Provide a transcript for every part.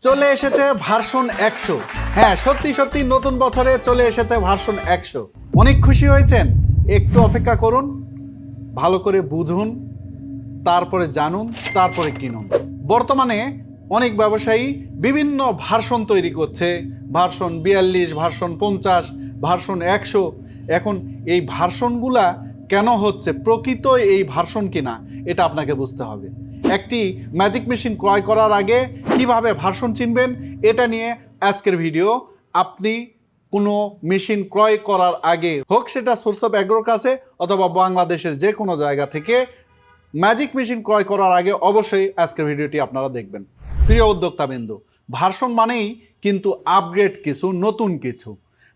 চলে এসেছে ভার্সন একশো। হ্যাঁ সত্যি সত্যি নতুন বছরে চলে এসেছে ভার্সন একশো। অনেক খুশি হয়েছেন? একটু অপেক্ষা করুন, ভালো করে বুঝুন, তারপরে জানুন, তারপরে কিনুন। বর্তমানে অনেক ব্যবসায়ী বিভিন্ন ভার্সন তৈরি করছে। ভার্সন বিয়াল্লিশ, ভার্সন পঞ্চাশ, ভার্সন একশো। এখন এই ভার্সনগুলা কেন হচ্ছে? প্রকৃত এই ভার্সন কিনা? এটা আপনাকে বুঝতে হবে। একটি ম্যাজিক মেশিন ক্রয় করার আগে কীভাবে ভার্সন চিনবেন, এটা নিয়ে আজকের ভিডিও আপনি কোনো মেশিন ক্রয় করার আগে হোক সেটা সোর্স অফ অ্যাগ্রোর কাছে অথবা বাংলাদেশের যে কোনো জায়গা থেকে ম্যাজিক মেশিন ক্রয় করার আগে অবশ্যই আজকের ভিডিওটি আপনারা দেখবেন। প্রিয় উদ্যোক্তা বিন্দু ভার্সন মানেই কিন্তু আপগ্রেড কিছু, নতুন কিছু।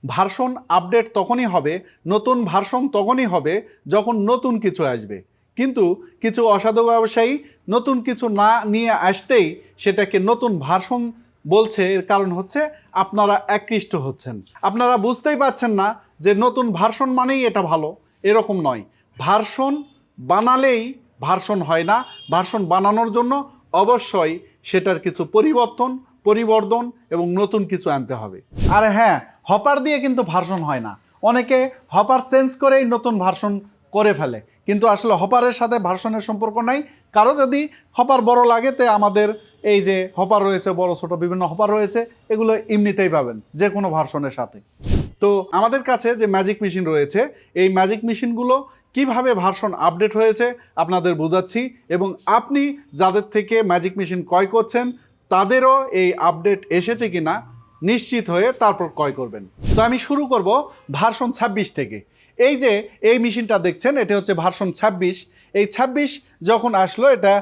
ভার্সন আপডেট তখনই হবে, নতুন ভার্সন তখনই হবে যখন নতুন কিছু আসবে। কিন্তু কিছু অসাধু ব্যবসায়ী নতুন কিছু না নিয়ে আসতেই সেটাকে নতুন ভার্সন বলছে। এর কারণ হচ্ছে আপনারা একৃষ্ট হচ্ছেন। আপনারা বুঝতেই পারছেন না যে নতুন ভার্সন মানেই এটা ভালো। এরকম নয়। ভার্সন বানালেই ভার্সন হয় না। ভার্সন বানানোর জন্য অবশ্যই সেটার কিছু পরিবর্তন পরিবর্তন এবং নতুন কিছু আনতে হবে। আর হ্যাঁ হপার দিয়ে কিন্তু ভার্সন হয় না। অনেকে হপার চেঞ্জ করেই নতুন ভার্সন করে ফেলে। কিন্তু আসলে হপারের সাথে ভার্সনের সম্পর্ক নাই। কারও যদি হপার বড় লাগে, তে আমাদের এই যে হপার রয়েছে, বড়, ছোট, বিভিন্ন হপার রয়েছে, এগুলো এমনিতেই পাবেন যে কোনো ভার্সনের সাথে। তো আমাদের কাছে যে ম্যাজিক মেশিন রয়েছে, এই ম্যাজিক মেশিনগুলো কীভাবে ভার্সন আপডেট হয়েছে, আপনাদের বোঝাচ্ছি। এবং আপনি যাদের থেকে ম্যাজিক মেশিন ক্রয় করছেন, তাদেরও এই আপডেট এসেছে কিনা, নিশ্চিত হয়ে তারপর ক্রয় করবেন। তো আমি শুরু করব ভার্সন ছাব্বিশ থেকে। এই যে, এই মেশিনটা দেখছেন, এটা হচ্ছে ভার্সন ছাব্বিশ। এই ছাব্বিশ যখন আসলো, এটা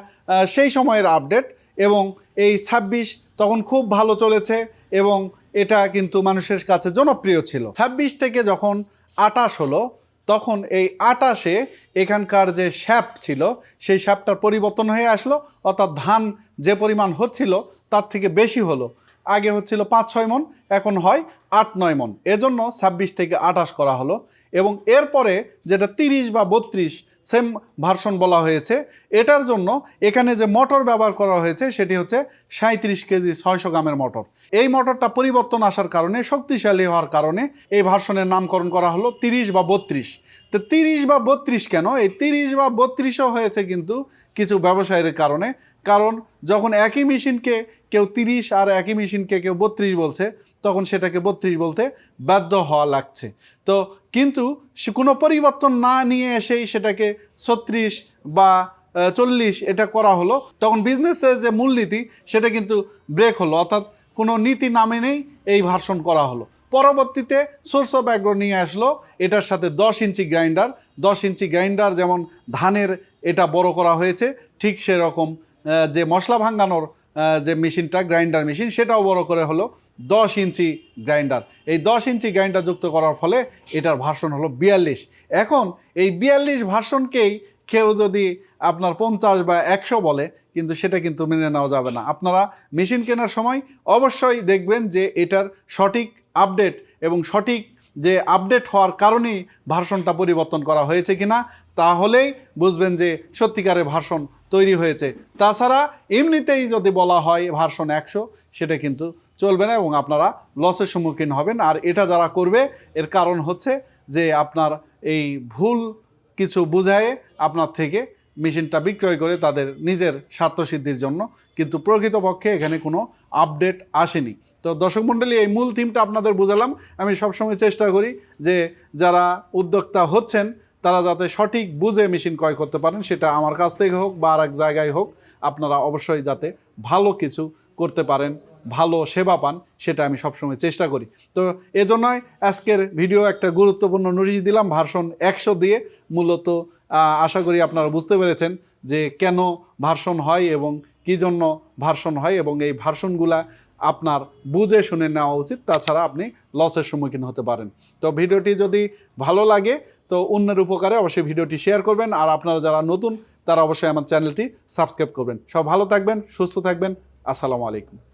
সেই সময়ের আপডেট এবং এই ছাব্বিশ তখন খুব ভালো চলেছে এবং এটা কিন্তু মানুষের কাছে জনপ্রিয় ছিল। ছাব্বিশ থেকে যখন আটাশ হলো, তখন এই আটাশে এখানকার যে শ্যাফট ছিল, সেই শ্যাফটটার পরিবর্তন হয়ে আসলো, অর্থাৎ ধান যে পরিমাণ হচ্ছিল, তার থেকে বেশি হলো। আগে হচ্ছিল পাঁচ, ছয় মন, এখন হয় আট, নয় মন। এজন্য ছাব্বিশ থেকে আটাশ করা হলো। এবং এরপরে যেটা তিরিশ বা বত্রিশ সেম ভার্সন বলা হয়েছে, এটার জন্য এখানে যে মোটর ব্যবহার করা হয়েছে, সেটি হচ্ছে সাঁত্রিশ কেজি, ছয়শো গ্রামের মোটর এই মোটরটা পরিবর্তন আসার কারণে, শক্তিশালী হওয়ার কারণে এই ভার্সনের নামকরণ করা হলো তিরিশ বা বত্রিশ। তো তিরিশ বা বত্রিশ কেন? এই তিরিশ বা বত্রিশও হয়েছে কিন্তু কিছু ব্যবসায়ের কারণে। কারণ যখন একই মেশিনকে কেউ তিরিশ আর একই মেশিনকে কেউ বত্রিশ বলছে তখন সেটাকে বত্রিশ বলতে বাধ্য হওয়া লাগছে। তো কিন্তু কোনো পরিবর্তন না নিয়ে এসেই সেটাকে ছত্রিশ বা চল্লিশ এটা করা হলো। তখন বিজনেসের যে মূলনীতি, সেটা কিন্তু ব্রেক হলো। অর্থাৎ কোনো নীতি নামে নেই এই ভার্সন করা হলো। পরবর্তীতে সোর্স অফ অ্যাগ্রো নিয়ে আসলো। এটার সাথে দশ ইঞ্চি গ্রাইন্ডার দশ ইঞ্চি গ্রাইন্ডার যেমন ধানের এটা বড় করা হয়েছে, ঠিক সেরকম যে মশলা ভাঙানোর যে মেশিনটা গ্রাইন্ডার মেশিন সেটাও বড় করে হলো। দশ ইঞ্চি গ্রাইন্ডার। এই দশ ইঞ্চি গ্রাইন্ডার যুক্ত করার ফলে এটার ভার্সন হলো বিয়াল্লিশ। এখন এই বিয়াল্লিশ ভার্সনকেই কেউ যদি আপনার পঞ্চাশ বা একশো বলে, কিন্তু সেটা কিন্তু মেনে নেওয়া যাবে না। আপনারা মেশিন কেনার সময় অবশ্যই দেখবেন যে এটার সঠিক আপডেট এবং সঠিক যে আপডেট হওয়ার কারণেই ভার্সনটা পরিবর্তন করা হয়েছে কিনা, তাহলেই বুঝবেন যে সত্যিকারের ভার্সন তৈরি হয়েছে। তাছাড়া এমনিতেই যদি বলা হয় ভার্সন একশো, সেটা কিন্তু চলবে না এবং আপনারা লসের সম্মুখীন হবেন। আর এটা যারা করবে, এর কারণ হচ্ছে যে আপনার এই ভুল কিছু বুঝায়ে আপনার থেকে মেশিনটা বিক্রয় করে তাদের নিজের স্বার্থসিদ্ধির জন্য। কিন্তু প্রকৃতপক্ষে এখানে কোনো আপডেট আসেনি। তো দর্শক মণ্ডলী, এই মূল থিমটা আপনাদের বোঝালাম। আমি সবসময় চেষ্টা করি যে যারা উদ্যোক্তা হচ্ছেন, তারা যাতে সঠিক বুঝে মেশিন ক্রয় করতে পারেন, সেটা আমার কাছ থেকে হোক বা আর এক জায়গায় হোক, আপনারা অবশ্যই যাতে ভালো কিছু করতে পারেন। ভালো সেবা পান, সেটা আমি সবসময় চেষ্টা করি। তো এজন্যই আজকের ভিডিও একটা গুরুত্বপূর্ণ নোটিশ দিলাম, ভার্সন একশো দিয়ে। মূলত আশা করি আপনারা বুঝতে পেরেছেন যে কেন ভার্সন হয় এবং কী জন্য ভার্সন হয় এবং এই ভার্সনগুলা আপনার বুঝে শুনে নেওয়া উচিত, তাছাড়া আপনি লসের সম্মুখীন হতে পারেন। তো ভিডিওটি যদি ভালো লাগে, তো অন্যের উপকারে অবশ্যই ভিডিওটি শেয়ার করবেন, আর আপনারা যারা নতুন, তারা অবশ্যই আমার চ্যানেলটি সাবস্ক্রাইব করবেন। সব ভালো থাকবেন, সুস্থ থাকবেন, আসসালামু আলাইকুম।